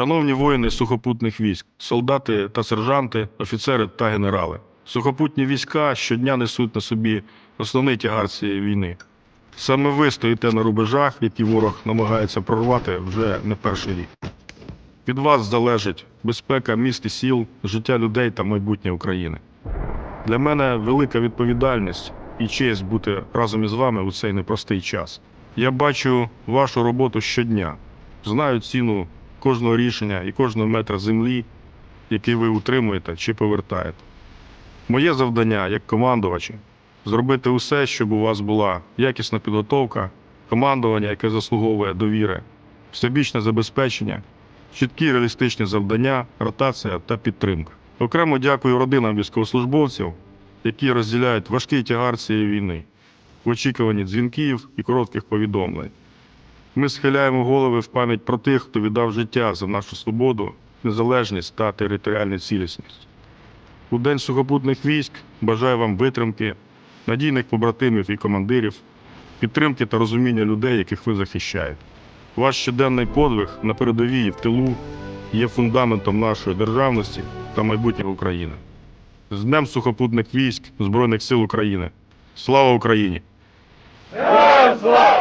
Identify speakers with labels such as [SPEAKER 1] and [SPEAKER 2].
[SPEAKER 1] Шановні воїни сухопутних військ, солдати та сержанти, офіцери та генерали. Сухопутні війська щодня несуть на собі основний тягар цієї війни. Саме ви стоїте на рубежах, які ворог намагається прорвати вже не перший рік. Від вас залежить безпека міст і сіл, життя людей та майбутнє України. Для мене велика відповідальність і честь бути разом із вами у цей непростий час. Я бачу вашу роботу щодня, знаю ціну кожного рішення і кожного метра землі, який ви утримуєте чи повертаєте. Моє завдання як командувача зробити усе, щоб у вас була якісна підготовка, командування, яке заслуговує довіри, всебічне забезпечення, чіткі реалістичні завдання, ротація та підтримка. Окремо дякую родинам військовослужбовців, які розділяють важкий тягар цієї війни в очікуванні дзвінків і коротких повідомлень. Ми схиляємо голови в пам'ять про тих, хто віддав життя за нашу свободу, незалежність та територіальну цілісність. У День сухопутних військ бажаю вам витримки, надійних побратимів і командирів, підтримки та розуміння людей, яких ви захищаєте. Ваш щоденний подвиг на передовій і в тилу є фундаментом нашої державності та майбутнього України. З Днем сухопутних військ Збройних сил України. Слава Україні!
[SPEAKER 2] Слава!